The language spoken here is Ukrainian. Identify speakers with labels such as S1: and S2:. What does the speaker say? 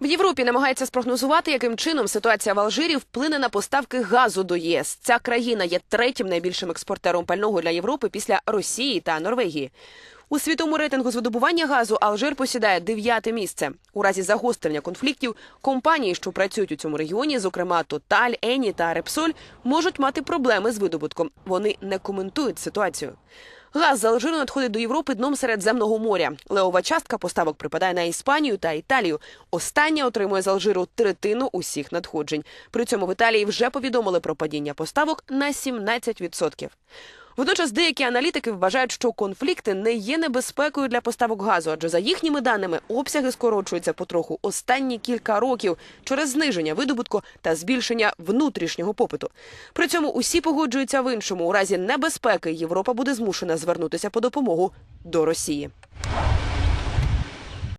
S1: В Європі намагається спрогнозувати, яким чином ситуація в Алжирі вплине на поставки газу до ЄС. Ця країна є третім найбільшим експортером пального для Європи після Росії та Норвегії. У світовому рейтингу з видобування газу Алжир посідає дев'яте місце. У разі загострення конфліктів компанії, що працюють у цьому регіоні, зокрема Тоталь, Ені та Репсоль, можуть мати проблеми з видобутком. Вони не коментують ситуацію. Газ з Алжиру надходить до Європи дном Середземного моря. Левова частка поставок припадає на Іспанію та Італію. Остання отримує з Алжиру третину усіх надходжень. При цьому в Італії вже повідомили про падіння поставок на 17%. Водночас деякі аналітики вважають, що конфлікти не є небезпекою для поставок газу, адже за їхніми даними обсяги скорочуються потроху останні кілька років через зниження видобутку та збільшення внутрішнього попиту. При цьому усі погоджуються в іншому. У разі небезпеки Європа буде змушена звернутися по допомогу до Росії.